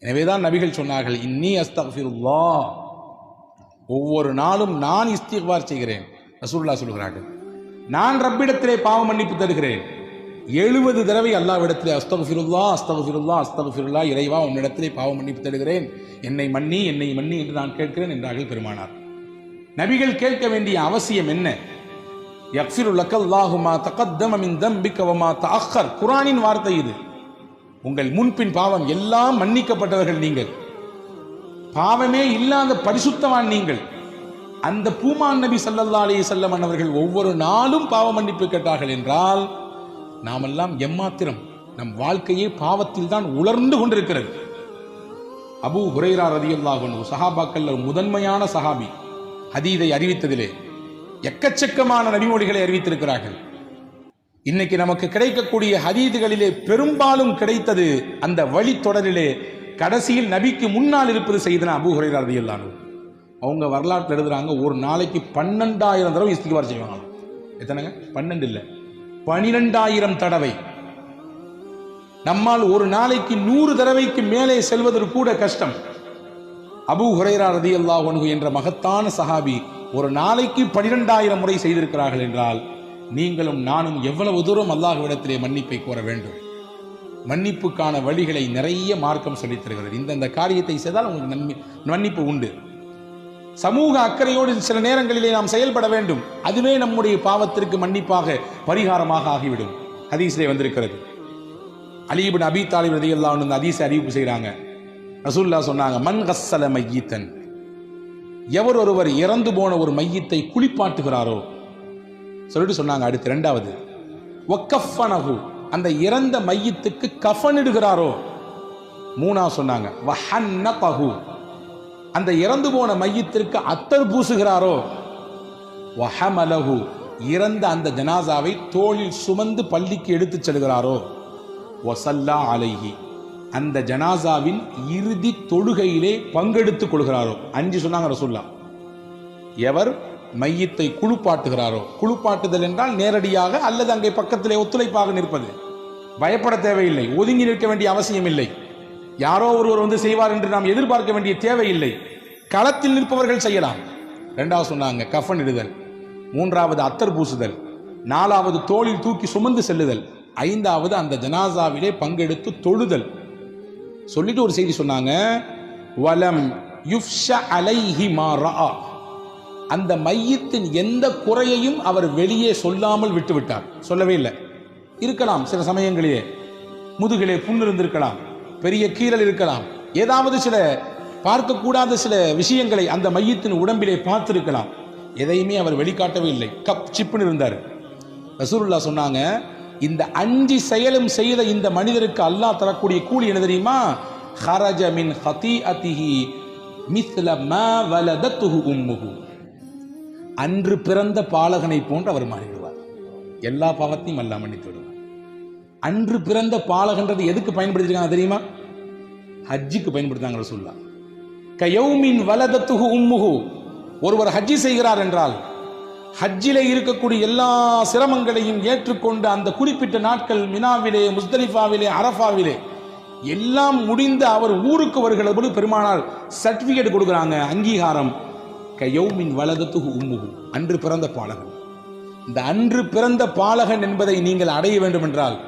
எனவே தான் நபிகள் சொன்னார்கள் இன்னி அஸ்தக்ஃபிருல்லா ஒவ்வொரு நாளும் நான் இஸ்திஃபார் செய்கிறேன். ரசூல்லா சொல்கிறார்கள் நான் ரப்பிடத்திலே பாவ மன்னிப்பு தருகிறேன். எழுபது தடவை அல்லாவிடத்திலே அஸ்தகுஃபிருல்லா அஸ்தகுஃபிருல்லா அஸ்தகுஃபிருல்லா இறைவா உன்னிடத்திலே பாவ மன்னிப்பு தருகிறேன். என்னை மன்னி என்னை மன்னி என்று நான் கேட்கிறேன் என்றார்கள் பெருமானார். நபிகள் கேட்க வேண்டிய அவசியம் என்ன? யக்ஃபிரு தகத்தமின் தம்பிக்கவமா மின் குரானின் வார்த்தை இது. உங்கள் முன்பின் பாவம் எல்லாம் மன்னிக்கப்பட்டவர்கள் நீங்கள். பாவமே இல்லாத பரிசுத்தவான் நீங்கள். அந்த பூமான் நபி சல்லல்லா அலி வஸல்லம் அவர்கள் ஒவ்வொரு நாளும் பாவ மன்னிப்பு கேட்டார்கள் என்றால் நாமெல்லாம் எம்மாத்திரம் நம் வாழ்க்கையே பாவத்தில் தான் உலர்ந்து கொண்டிருக்கிறது. அபு ஹுரைரா ரதியல்லாஹு சஹாபாக்கள் முதன்மையான சஹாபி. ஹதீதை அறிவித்ததிலே எக்கச்சக்கமான நபிமொழிகளை அறிவித்திருக்கிறார்கள். இன்னைக்கு நமக்கு கிடைக்கக்கூடிய ஹதீதுகளிலே பெரும்பாலும் கிடைத்தது அந்த வழித்தொடரிலே கடைசியில் நபிக்கு முன்னால் இருப்பது செய்தன அபு ஹுரைரா ரதியல்லாஹு அவங்க வரலாற்றில் எழுதுறாங்க ஒரு நாளைக்கு பன்னெண்டாயிரம் தடவை இஸ்திகார் செய்வாங்க எத்தனைங்க? பன்னெண்டு இல்லை. பனிரெண்டாயிரம் தடவை. நம்மால் ஒரு நாளைக்கு நூறு தடவைக்கு மேலே செல்வதற்கு கூட கஷ்டம். அபு ஹுரைரா ரதியல்லாஹு அன்ஹு என்ற மகத்தான சஹாபி ஒரு நாளைக்கு பனிரெண்டாயிரம் முறை செய்திருக்கிறார்கள் என்றால் நீங்களும் நானும் எவ்வளவு தூரம் அல்லாஹ்விடத்திலே மன்னிப்பை கோர வேண்டும்? மன்னிப்புக்கான வழிகளை நிறைய மார்க்கம் சொல்லித் தருகிறது. இந்தந்த காரியத்தை செய்தால் உங்களுக்கு நன்மை மன்னிப்பு உண்டு. சமூக அக்கறையோடு சில நேரங்களிலே நாம் செயல்பட வேண்டும். அதுவே நம்முடைய பாவத்திற்கு மன்னிப்பாக பரிகாரமாக ஆகிவிடும். ஹதீஸிலே வந்திருக்கிறது. அலீபின் அபி தாலிப் ரதியல்லா வந்து ஹதீஸை அறிவிப்பு செய்கிறாங்க. ரசூல்லா சொன்னாங்க மன் கசல மையீத்தன். எவர் ஒருவர் இறந்து போன ஒரு மையத்தை குளிப்பாட்டுகிறாரோ சொல்லிட்டு சொன்னாங்க அடுத்து ரெண்டாவது. ஒக்கஃபனஹு அந்த இறந்த மையத்துக்கு கஃபனிடுகிறாரோ மூணா சொன்னாங்க. வஹன்னகஹு அந்த இறந்து போன மையத்திற்கு அத்தர் பூசுகிறாரோ? வஹமலஹு இறந்த அந்த ஜனாசாவை தோளில் சுமந்து பள்ளிக்கு எடுத்துச் செல்கிறாரோ? வசல்லா அலைஹி அந்த ஜனாசாவின் இறுதி தொழுகையிலே பங்கெடுத்துக் கொள்கிறாரோ? அஞ்சு சொன்னாங்க ரசூல்லா எவர் மையத்தை குழுப்பாட்டுகிறாரோ குழுப்பாட்டுதல் என்றால் நேரடியாக அல்லது அங்கே பக்கத்திலே ஒத்துழைப்பாக நிற்பது. பயப்பட தேவையில்லை. ஒதுங்கி நிற்க வேண்டிய அவசியம் இல்லை யாரோ ஒருவர் வந்து செய்வார் என்று நாம் எதிர்பார்க்க வேண்டிய தேவையில்லை. களத்தில் நிற்பவர்கள் செய்யலாம். ரெண்டாவது சொன்னாங்க கஃன் இடுதல். மூன்றாவது அத்தர் பூசுதல். நாலாவது தோளில் தூக்கி சுமந்து செல்லுதல். ஐந்தாவது அந்த ஜனாசாவிலே பங்கெடுத்து தொழுதல். சொல்லிட்டு ஒரு செய்தி சொன்னாங்க வலம் யுஃப்ஷ அலைஹி மாறா அந்த மையத்தின் எந்த குறையையும் அவர் வெளியே சொல்லாமல் விட்டுவிட்டார். சொல்லவே இல்லை. இருக்கலாம் சில சமயங்களிலே. முதுகிலே புண் இருந்திருக்கலாம். பெரிய கீறல் இருக்கலாம். ஏதாவது சில பார்க்கக்கூடாத சில விஷயங்களை அந்த மையத்தின் உடம்பிலே பார்த்திருக்கலாம். எதையுமே அவர் வெளிக்காட்டவே இல்லை. கப் சிப்புன்னு இருந்தார். ரசூருல்லா சொன்னாங்க இந்த அஞ்சு செயலும் செய்த இந்த மனிதருக்கு அல்லாஹ் தரக்கூடிய கூலி என்ன தெரியுமா? ஹரஜ மின் ஹதீஅதிஹி மிஸ்ல ம வலதத்துஹு உம்முஹு. அன்று பிறந்த பாலகனை போன்று அவர் மாறிவிடுவார். எல்லா பாவத்தையும் அல்லாஹ் மன்னித்து விடுவார் அன்று பிறந்த பாலகன்றது எதுக்கு பயன்படுத்திருக்காங்க தெரியுமா? ஹஜ்ஜுக்கு பயன்படுத்தாங்க ரசூல்லா கயௌமின் வலதத்துகு உம்முகு ஒருவர் ஹஜ்ஜி செய்கிறார் என்றால் ஹஜ்ஜிலே இருக்கக்கூடிய எல்லா சிரமங்களையும் ஏற்றுக்கொண்டு அந்த குறிப்பிட்ட நாட்கள் மினாவிலே முஸ்தலிஃபாவிலே அரஃபாவிலே எல்லாம் முடிந்து அவர் ஊருக்கு வருகிற போது பெருமானார் சர்டிபிகேட் கொடுக்குறாங்க அங்கீகாரம். கயோமின் வலதத்து உம்முகு. அன்று பிறந்த பாலகன். இந்த அன்று பிறந்த பாலகன் என்பதை நீங்கள் அடைய வேண்டும் என்றால்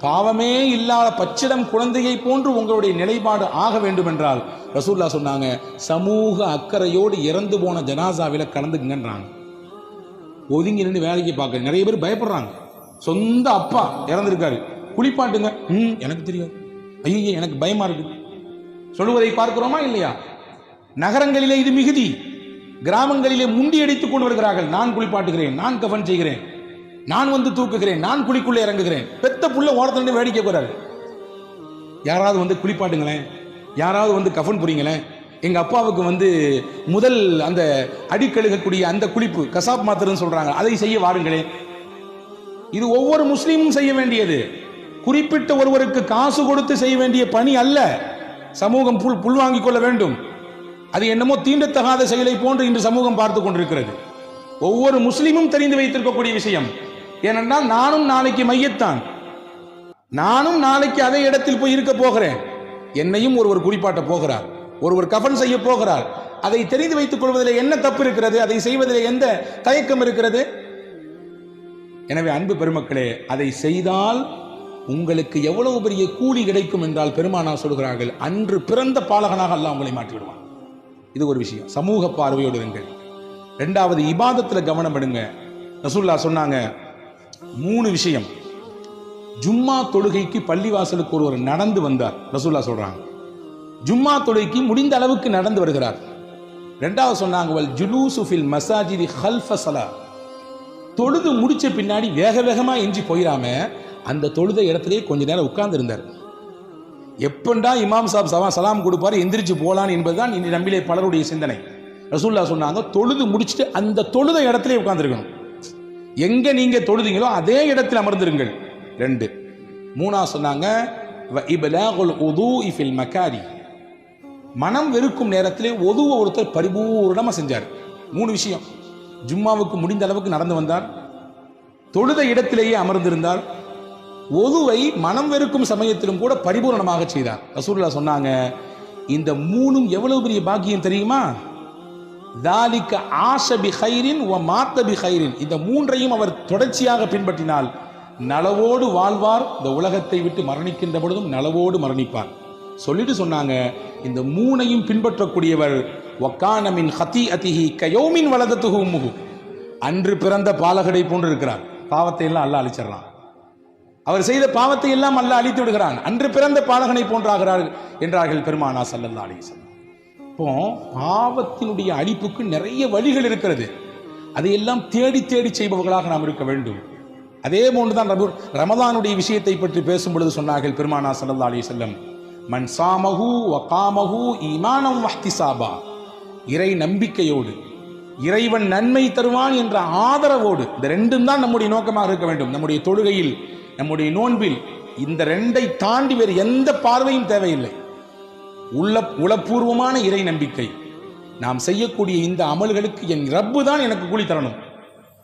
பாவமே இல்லாத பச்சிடம் குழந்தையை போன்று உங்களுடைய நிலைப்பாடு ஆக வேண்டும் என்றால் ரசூல்லா சொன்னாங்க சமூக அக்கறையோடு இறந்து போன ஜனாசாவில கலந்துக்குங்கன்றாங்க. ஒதுங்கி நின்று வேலைக்கு பார்க்க நிறைய பேர் பயப்படுறாங்க. சொந்த அப்பா இறந்துருக்காரு. குளிப்பாட்டுங்க ம் எனக்கு தெரியாது. ஐயோ எனக்கு பயமா இருக்கு. சொல்லுவதை பார்க்கிறோமா இல்லையா? நகரங்களிலே இது மிகுதி. கிராமங்களிலே முண்டி அடித்துக் கொண்டு வருகிறார்கள். நான் குளிப்பாட்டுகிறேன் நான் கவன் செய்கிறேன். நான் வந்து தூக்குகிறேன் நான் குழிக்குள்ளே இறங்குகிறேன். பெத்த புள்ள ஓரத்துல வேடிக்கை போறாரு யாராவது வந்து குளிப்பாட்டுங்களேன் யாராவது வந்து கஃன் புரியுங்களேன். எங்கள் அப்பாவுக்கு வந்து முதல் அந்த அடிக்கழுகக்கூடிய அந்த குளிப்பு கசாப் மாத்திரன்னு சொல்கிறாங்க அதை செய்ய வாருங்களேன் இது ஒவ்வொரு முஸ்லீமும் செய்ய வேண்டியது. குறிப்பிட்ட ஒருவருக்கு காசு கொடுத்து செய்ய வேண்டிய பணி அல்ல. சமூகம் புல் புல் வாங்கிக் கொள்ள வேண்டும். அது என்னமோ தீண்டத்தகாத செயலை போன்று இன்று சமூகம் பார்த்து கொண்டிருக்கிறது. ஒவ்வொரு முஸ்லீமும் தெரிந்து வைத்திருக்கக்கூடிய விஷயம். ஏனென்றால் நானும் நாளைக்கு மையத்தான். நானும் நாளைக்கு அதே இடத்தில் போய் இருக்க போகிறேன். என்னையும் ஒருவர் குறிப்பாட்ட போகிறார். ஒருவர் கஃன் செய்ய போகிறார். அதை தெரிந்து வைத்துக் கொள்வதில் என்ன தப்பு இருக்கிறது? அதை செய்வதில் எந்த தயக்கம் இருக்கிறது? எனவே அன்பு பெருமக்களே அதை செய்தால் உங்களுக்கு எவ்வளவு பெரிய கூலி கிடைக்கும் என்றால் பெருமானா சொல்கிறார்கள் அன்று பிறந்த பாலகனாக அல்லாஹ் உங்களை மாற்றிவிடுவான். இது ஒரு விஷயம். சமூக பார்வையோடு இருங்கள். ரெண்டாவது இபாதத்தில் கவனம் எடுங்க. ரசூல்லா சொன்னாங்க மூணு விஷயம். ஜும்மா தொழுகைக்கு பள்ளிவாசலுக்கு ஒருவர் நடந்து வந்தார் ரசூல்லா சொல்றாங்க. ஜும்மா தொழுகைக்கு முடிந்த அளவுக்கு நடந்து வருகிறார். ரெண்டாவது சொன்னாங்க வல் மசாஜிதி ஹல்ஃபசலா தொழுது முடிச்ச பின்னாடி வேக வேகமாக எஞ்சி போயிடாம அந்த தொழுத இடத்துலேயே கொஞ்ச நேரம் உட்கார்ந்து இருந்தார் எப்பண்டா இமாம் சாப் சவா சலாம் கொடுப்பாரு எந்திரிச்சு என்பது என்பதுதான் இனி நம்பிலே பலருடைய சிந்தனை. ரசூல்லா சொன்னாங்க தொழுது முடிச்சுட்டு அந்த தொழுத இடத்திலே உட்காந்துருக்கணும் எங்கே நீங்கள் தொழுதீங்களோ அதே இடத்தில் அமர்ந்திருங்கள். ரெண்டு. மூணா சொன்னாங்க வ மக்காரி மனம் வெறுக்கும் நேரத்திலே ஒதுவ ஒருத்தர் பரிபூர்ணமாக செஞ்சார். மூணு விஷயம். ஜும்மாவுக்கு முடிந்த அளவுக்கு நடந்து வந்தார். தொழுத இடத்திலேயே அமர்ந்திருந்தார். ஒதுவை மனம் வெறுக்கும் சமயத்திலும் கூட பரிபூரணமாக செய்தார். ரசூல்லா சொன்னாங்க இந்த மூணும் எவ்வளவு பெரிய பாக்கியம் தெரியுமா? தாலிக்க ஆஷ பி ஹைரின் வ மாத்தபி ஹைரின் இந்த மூன்றையும் அவர் தொடர்ச்சியாக பின்பற்றினால் நலவோடு வாழ்வார். இந்த உலகத்தை விட்டு மரணிக்கின்ற பொழுதும் நலவோடு மரணிப்பார். சொல்லிட்டு சொன்னாங்க இந்த மூனையும் பின்பற்றக்கூடியவர் ஒக்கானமின் ஹதி அதிஹி கயோமின் வலதத்துகு முகு அன்று பிறந்த பாலகடை போன்று இருக்கிறார். பாவத்தை எல்லாம் அல்ல அழிச்சிடலாம். அவர் செய்த பாவத்தை எல்லாம் அல்ல அழித்து விடுகிறான். அன்று பிறந்த பாலகனை போன்றாகிறார் என்றார்கள் பெருமானா சல்லல்லா அலிசல்லாம் இப்போ பாவத்தினுடைய அழிப்புக்கு நிறைய வழிகள் இருக்கிறது. அதையெல்லாம் தேடி தேடி செய்பவர்களாக நாம் இருக்க வேண்டும். அதே போன்றுதான் ரபு ரமதானுடைய விஷயத்தை பற்றி பேசும் பொழுது சொன்னார்கள் பெருமானா சல்லல்லா அலி செல்லம் மன் சாமஹு இமானம் ஈமானம் வஹ்திசாபா. இறை நம்பிக்கையோடு இறைவன் நன்மை தருவான் என்ற ஆதரவோடு இந்த ரெண்டும் தான் நம்முடைய நோக்கமாக இருக்க வேண்டும். நம்முடைய தொழுகையில் நம்முடைய நோன்பில் இந்த ரெண்டை தாண்டி வேறு எந்த பார்வையும் தேவையில்லை. உள்ள உளப்பூர்வமான இறை நம்பிக்கை. நாம் செய்யக்கூடிய இந்த அமல்களுக்கு என் ரப்பு தான் எனக்கு கூலி தரணும்.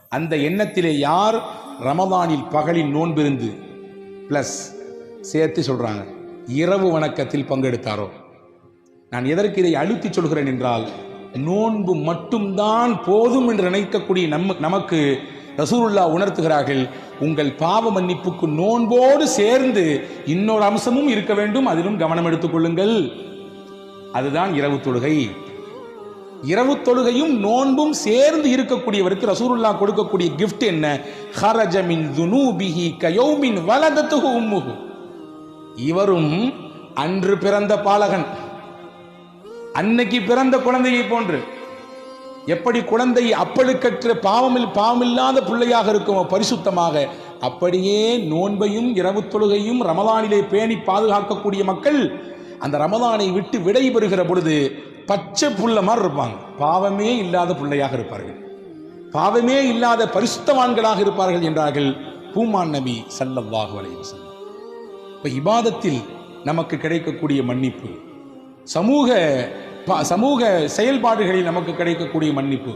அந்த எண்ணத்திலே யார் ரமதானில் பகலில் நோன்பிருந்து ப்ளஸ் சேர்த்து சொல்கிறாங்க இரவு வணக்கத்தில் பங்கெடுத்தாரோ? நான் எதற்கு இதை அழுத்தி சொல்கிறேன் என்றால் நோன்பு மட்டும்தான் போதும் என்று நினைக்கக்கூடிய நம் நமக்கு ரசூருல்லா உணர்த்துகிறார்கள் உங்கள் பாவ மன்னிப்புக்கு நோன்போடு சேர்ந்து இன்னொரு அம்சமும் இருக்க வேண்டும் அதிலும் கவனம் எடுத்துக் கொள்ளுங்கள். அதுதான் இரவு தொழுகை. இரவு தொழுகையும் நோன்பும் சேர்ந்து இருக்கக்கூடியவருக்கு ரசூருல்லா கொடுக்கக்கூடிய கிஃப்ட் என்ன? ஹரஜமின் துனூபிஹி கயௌமின் வலதத்துஹு உம்முஹு. இவரும் அன்று பிறந்த பாலகன் அன்னைக்கு பிறந்த குழந்தையை போன்று. எப்படி குழந்தை அப்பழுக்கற்ற பாவமில் பாவமில்லாத பிள்ளையாக இருக்குமோ பரிசுத்தமாக அப்படியே நோன்பையும் இரவு தொழுகையும் ரமதானிலே பேணி பாதுகாக்கக்கூடிய மக்கள் அந்த ரமதானை விட்டு விடை பெறுகிற பொழுது பச்சை புள்ள மாதிரி இருப்பாங்க. பாவமே இல்லாத பிள்ளையாக இருப்பார்கள். பாவமே இல்லாத பரிசுத்தவான்களாக இருப்பார்கள் என்றார்கள் பூமான் நபி ஸல்லல்லாஹு அலைஹி இப்போ இபாதத்தில் நமக்கு கிடைக்கக்கூடிய மன்னிப்பு. சமூக சமூக செயல்பாடுகளில் நமக்கு கிடைக்கக்கூடிய மன்னிப்பு.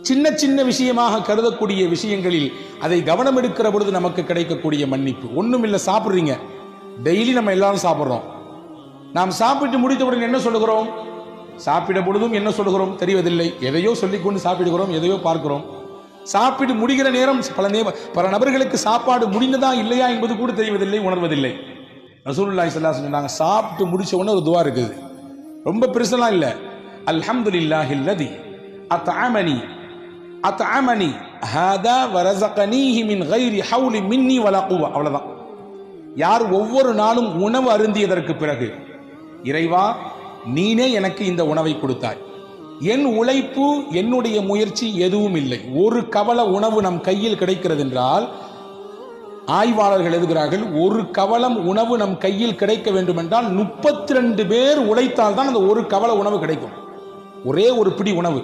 சின்ன சின்ன விஷயமாக கருதக்கூடிய விஷயங்களில் அதை கவனம் எடுக்கிற பொழுது நமக்கு கிடைக்கக்கூடிய மன்னிப்பு. ஒன்றும் இல்லை சாப்பிட்றீங்க. டெய்லி நம்ம எல்லாரும் சாப்பிட்றோம். நாம் சாப்பிட்டு முடித்தவுடன் என்ன சொல்லுகிறோம்? சாப்பிட பொழுதும் என்ன சொல்லுகிறோம்? தெரிவதில்லை. எதையோ சொல்லிக்கொண்டு சாப்பிடுகிறோம் எதையோ பார்க்கிறோம். சாப்பிட்டு முடிகிற நேரம் பல நே பல நபர்களுக்கு சாப்பாடு முடிந்ததா இல்லையா என்பது கூட தெரிவதில்லை உணர்வதில்லை. ரசூல்லாய் சொல்லா சொன்னாங்க சாப்பிட்டு முடிச்ச உடனே ஒரு துவா இருக்குது. ரொம்ப பெருசெல்லாம் இல்லை. அல்ஹம்துலில்லாஹி அல்லதி அத்அமனி அத்அமனி ஹாதா வரசகனீஹி மின் கைரி ஹவுலி மின்னி வலா குவா. அவ்வளவுதான். யார் ஒவ்வொரு நாளும் உணவு அருந்தியதற்கு பிறகு இறைவா நீனே எனக்கு இந்த உணவை கொடுத்தாய். என் உழைப்பு என்னுடைய முயற்சி எதுவும் இல்லை. ஒரு கவல உணவு நம் கையில் கிடைக்கிறது என்றால் ஆய்வாளர்கள் எழுதுகிறார்கள் ஒரு கவலம் உணவு நம் கையில் கிடைக்க வேண்டும் என்றால் முப்பத்தி ரெண்டு பேர் உழைத்தால் தான் அந்த ஒரு கவல உணவு கிடைக்கும். ஒரே ஒரு பிடி உணவு.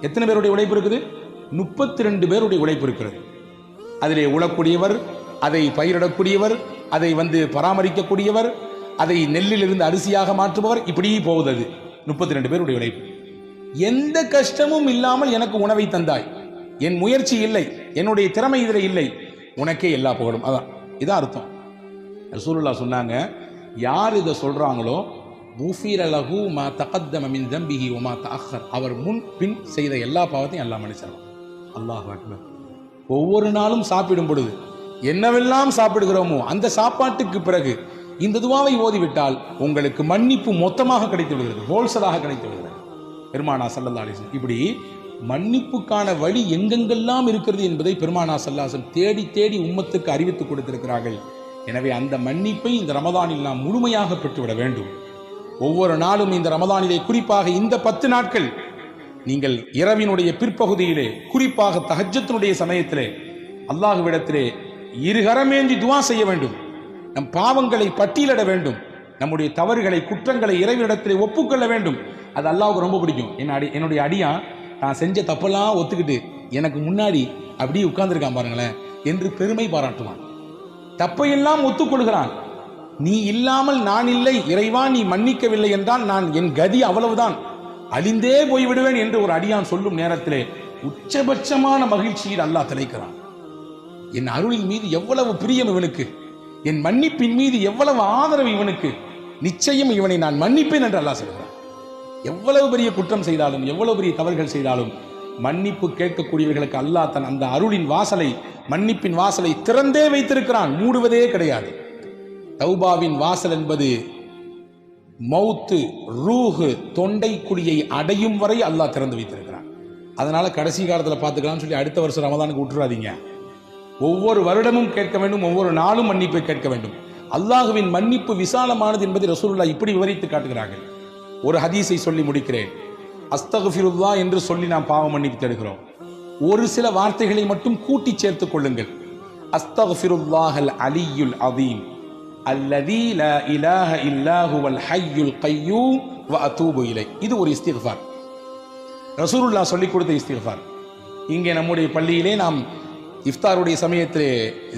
எத்தனை பேருடைய உழைப்பு இருக்குது? முப்பத்தி ரெண்டு பேருடைய உழைப்பு இருக்கிறது. அதிலே உழக்கூடியவர் அதை பயிரிடக்கூடியவர் அதை வந்து பராமரிக்கக்கூடியவர் அதை நெல்லிலிருந்து அரிசியாக மாற்றுபவர் இப்படி போகுது அது. முப்பத்தி ரெண்டு பேருடைய உழைப்பு. எந்த கஷ்டமும் இல்லாமல் எனக்கு உணவை தந்தாய். என் முயற்சி இல்லை. என்னுடைய திறமை இதில் இல்லை. உனக்கே எல்லா புகழும். அதான் இதான் அர்த்தம். ரசூலுல்லா சொன்னாங்க யார் இதை சொல்கிறாங்களோ குஃபிர அலகு மா தகத்தம மின் தம்பிஹி உமா தஹர் அவர் முன் பின் செய்த எல்லா பாவத்தையும் எல்லாம் மன்னிச்சிடலாம் அல்லாஹ் அக்பர். ஒவ்வொரு நாளும் சாப்பிடும் பொழுது என்னவெல்லாம் சாப்பிடுகிறோமோ அந்த சாப்பாட்டுக்கு பிறகு இந்த துவாவை ஓதிவிட்டால் உங்களுக்கு மன்னிப்பு மொத்தமாக கிடைத்து விடுகிறது ஹோல்சலாக கிடைத்து விடுகிறது. பெருமானா சல்லல்லா அலிஸ்லாம் இப்படி மன்னிப்புக்கான வழி எங்கெங்கெல்லாம் இருக்கிறது என்பதை பெருமானா சல்லாசன் தேடி தேடி உம்மத்துக்கு அறிவித்துக் கொடுத்திருக்கிறார்கள். எனவே அந்த மன்னிப்பை இந்த ரமதானில் நாம் முழுமையாக பெற்றுவிட வேண்டும். ஒவ்வொரு நாளும் இந்த ரமதானிலே குறிப்பாக இந்த பத்து நாட்கள் நீங்கள் இரவினுடைய பிற்பகுதியிலே குறிப்பாக தஹஜத்தினுடைய சமயத்திலே அல்லாஹுவிடத்திலே இருகரமேந்தி துவா செய்ய வேண்டும். நம் பாவங்களை பட்டியலிட வேண்டும். நம்முடைய தவறுகளை குற்றங்களை இறைவனிடத்திலே ஒப்புக்கொள்ள வேண்டும். அது அல்லாவுக்கு ரொம்ப பிடிக்கும். என்ன அடி என்னுடைய அடியான் நான் செஞ்ச தப்பெல்லாம் ஒத்துக்கிட்டு எனக்கு முன்னாடி அப்படியே உட்கார்ந்துருக்கான் பாருங்களேன் என்று பெருமை பாராட்டுவான். தப்பையெல்லாம் ஒத்துக்கொள்கிறான். நீ இல்லாமல் நான் இல்லை இறைவா நீ மன்னிக்கவில்லை என்றால் நான் என் கதி அவ்வளவுதான். அழிந்தே போய்விடுவேன் என்று ஒரு அடியான் சொல்லும் நேரத்திலே உச்சபட்சமான மகிழ்ச்சியில் அல்லாஹ் திளைக்கிறான். என் அருளின் மீது எவ்வளவு பிரியம் இவனுக்கு. என் மன்னிப்பின் மீது எவ்வளவு ஆதரவு இவனுக்கு. நிச்சயம் இவனை நான் மன்னிப்பேன் என்று அல்லாஹ் சொல்கிறான். எவ்வளவு பெரிய குற்றம் செய்தாலும் எவ்வளவு பெரிய தவறுகள் செய்தாலும் மன்னிப்பு கேட்கக்கூடியவர்களுக்கு அல்லாஹ் தன் அந்த அருளின் வாசலை மன்னிப்பின் வாசலை திறந்தே வைத்திருக்கிறான். மூடுவதே கிடையாது. தௌபாவின் வாசல் என்பது மௌத்து ரூஹு தொண்டை குழியை அடையும் வரை அல்லாஹ் திறந்து வைத்திருக்கிறான். அதனால கடைசி காலத்தில் பார்த்துக்கலாம்னு சொல்லி அடுத்த வருஷம் ரமதானுக்கு விட்டுறாதீங்க. ஒவ்வொரு வருடமும் கேட்க வேண்டும் ஒவ்வொரு நாளும் மன்னிப்பை கேட்க வேண்டும். அல்லாஹுவின் மன்னிப்பு விசாலமானது என்பதை ரசூல்லா இப்படி விவரித்து காட்டுகிறார்கள். ஒரு ஹதீஸை சொல்லி முடிக்கிறேன். அஸ்தகுஃபிருல்லா என்று சொல்லி நாம் பாவம் மன்னிப்பு தேடுகிறோம். ஒரு சில வார்த்தைகளை மட்டும் கூட்டி சேர்த்துக் கொள்ளுங்கள். அஸ்தகுஃபிருல்லாஹல் அலியுல் அதீம் அல்லதி ல இலாஹ இல்லாஹுவல் ஹையுல் ஹய்யுல் கையூம் வ அத்தூபு இலை. இது ஒரு இஸ்திக்ஃபார். ரசூருல்லா சொல்லிக் கொடுத்த இஸ்திக்ஃபார். இங்கே நம்முடைய பள்ளியிலே நாம் இஃப்தாருடைய சமயத்தில்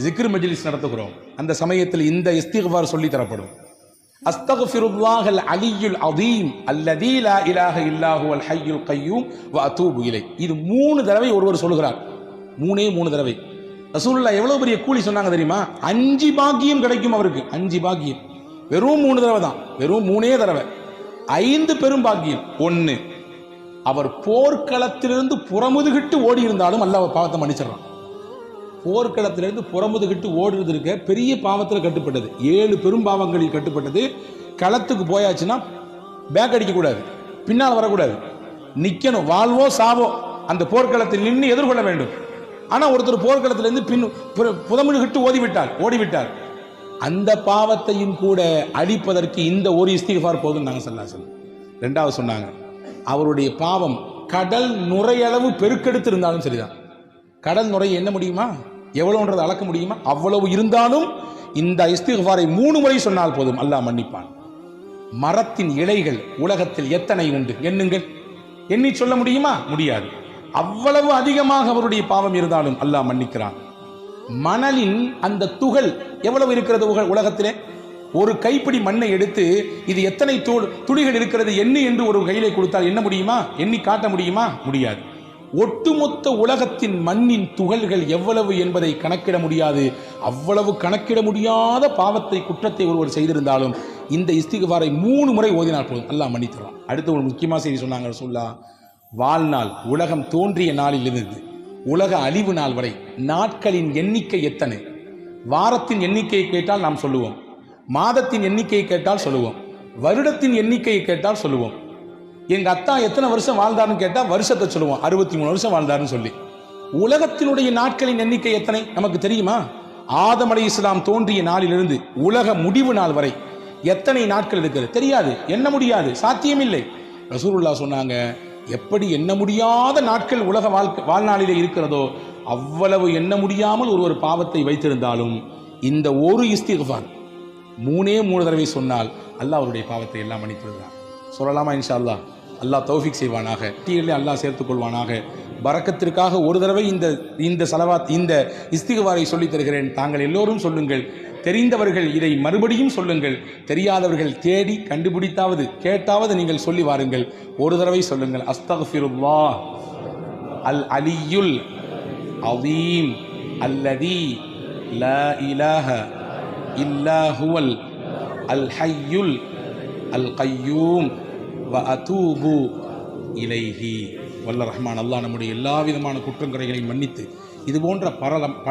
ஜிக்ரு மஜிலிஸ் நடத்துகிறோம். அந்த சமயத்தில் இந்த இஸ்திக்ஃபார் சொல்லி தரப்படும். அஸ்தகுஃபிருல்லாஹல் அலியுல் அதீம் அல்லதி லா இலாஹ இல்லாஹு வல் ஹய்யுல் கையூம் வ அதூபு இலை. இது மூணு தடவை ஒருவர் சொல்கிறார் மூணே மூணு தடவை. ரசூல்லா எவ்வளவு பெரிய கூலி சொன்னாங்க தெரியுமா? அஞ்சு பாக்கியம் கிடைக்கும் அவருக்கு. அஞ்சு பாக்கியம். வெறும் மூணு தடவை தான். வெறும் மூணே தடவை. ஐந்து பெரும் பாக்கியம். ஒன்று அவர் போர்க்களத்திலிருந்து புறமுதுகிட்டு ஓடி இருந்தாலும் அல்லாஹ் அவர் பாவத்தை மன்னிச்சிடறான். போர்க்களத்திலிருந்து புறமுதுகிட்டு ஓடுறது இருக்க பெரிய பாவத்தில் கட்டுப்பட்டது. ஏழு பெரும் பாவங்களில் கட்டுப்பட்டது. களத்துக்கு போயாச்சுன்னா பேக் அடிக்கக்கூடாது. பின்னால் வரக்கூடாது. நிற்கணும் வாழ்வோ சாவோ அந்த போர்க்களத்தில் நின்று எதிர்கொள்ள வேண்டும். ஆனால் ஒருத்தர் போர்க்களத்திலிருந்து பின் புற- புதமுழுகிட்டு ஓடிவிட்டார். ஓடிவிட்டார். அந்த பாவத்தையும் கூட அழிப்பதற்கு இந்த ஒரு இஸ்திகார் போதும் நாங்கள் சொல்லலாம் சொல்ல ரெண்டாவது சொன்னாங்க. அவருடைய பாவம் கடல் நுரையளவு பெருக்கெடுத்து இருந்தாலும் சரிதான். கடல் நுரை என்ன முடியுமா? எவ்வளோன்றது அளக்க முடியுமா? அவ்வளவு இருந்தாலும் இந்த இஸ்திகாரை மூணு முறை சொன்னால் போதும். அல்லாஹ் மன்னிப்பான். மரத்தின் இலைகள் உலகத்தில் எத்தனை உண்டு? எண்ணுங்கள். எண்ணி சொல்ல முடியுமா? முடியாது. அவ்வளவு அதிகமாக அவருடைய பாவம் இருந்தாலும் அல்லாஹ் மன்னிக்கிறான். மணலின் அந்த துகள் எவ்வளவு இருக்கிறது உக- உலகத்திலே? ஒரு கைப்பிடி மண்ணை எடுத்து இது எத்தனை தூள் துளிகள் இருக்கிறது? எண்ணு என்று ஒரு கையிலே கொடுத்தால் என்ன முடியுமா? எண்ணி காட்ட முடியுமா? முடியாது. ஒட்டுமொத்த உலகத்தின் மண்ணின் துகள்கள் எவ்வளவு என்பதை கணக்கிட முடியாது. அவ்வளவு கணக்கிட முடியாத பாவத்தை குற்றத்தை ஒருவர் செய்திருந்தாலும் இந்த இஸ்திகுபாரை மூணு முறை ஓதினால் போதும். அல்லாஹ் மன்னித்துறான். அடுத்து ஒரு முக்கியமாக செய்தி சொன்னாங்க சொல்லா வாழ்நாள் உலகம் தோன்றிய நாளிலிருந்து உலக அழிவு நாள் வரை நாட்களின் எண்ணிக்கை எத்தனை? வாரத்தின் எண்ணிக்கையை கேட்டால் நாம் சொல்லுவோம். மாதத்தின் எண்ணிக்கையை கேட்டால் சொல்லுவோம். வருடத்தின் எண்ணிக்கையை கேட்டால் சொல்லுவோம். எங்கள் அத்தா எத்தனை வருஷம் வாழ்ந்தாருன்னு கேட்டால் வருஷத்தை சொல்லுவோம். அறுபத்தி மூணு வருஷம் வாழ்ந்தாருன்னு சொல்லி. உலகத்தினுடைய நாட்களின் எண்ணிக்கை எத்தனை? நமக்கு தெரியுமா? ஆதம் அலை இஸ்லாம் தோன்றிய நாளிலிருந்து உலக முடிவு நாள் வரை எத்தனை நாட்கள் இருக்கிறது? தெரியாது. எண்ண முடியாது. சாத்தியமில்லை. ரசூருல்லா சொன்னாங்க எப்படி எண்ண முடியாத நாட்கள் உலக வாழ்க்கை வாழ்நாளிலே இருக்கிறதோ அவ்வளவு எண்ண முடியாமல் ஒரு ஒரு பாவத்தை வைத்திருந்தாலும் இந்த ஒரு இஸ்திஃபார் மூணே மூணு தடவை சொன்னால் அல்லாஹ் அவருடைய பாவத்தை எல்லாம் மன்னித்திருக்கிறான் சொல்லலாமா இன்ஷா அல்லாஹ்? அல்லாஹ் தௌஃபிக் செய்வானாக தீயிலே அல்லாஹ் சேர்த்துக்கொள்வானாக கொள்வானாக. ஒரு தடவை இந்த இந்த செலவாத் இந்த இஸ்திகவாரை சொல்லித் தருகிறேன். தாங்கள் எல்லோரும் சொல்லுங்கள். தெரிந்தவர்கள் இதை மறுபடியும் சொல்லுங்கள். தெரியாதவர்கள் தேடி கண்டுபிடித்தாவது கேட்டாவது நீங்கள் சொல்லி வாருங்கள். ஒரு தடவை சொல்லுங்கள். அஸ்தக்ஃபிருல்லாஹ் அல் அலியுல் அதீம் அல்லதி ல இலாஹ இல்லா ஹுவல் அல் ஹையுல் அல் கையூம். வ அதூபு இலைஹி. வல்ல ரஹ்மான் அல்லாஹ் நம்முடைய எல்லா விதமான குற்றங்குறைகளையும் மன்னித்து இது போன்ற பரலம் பல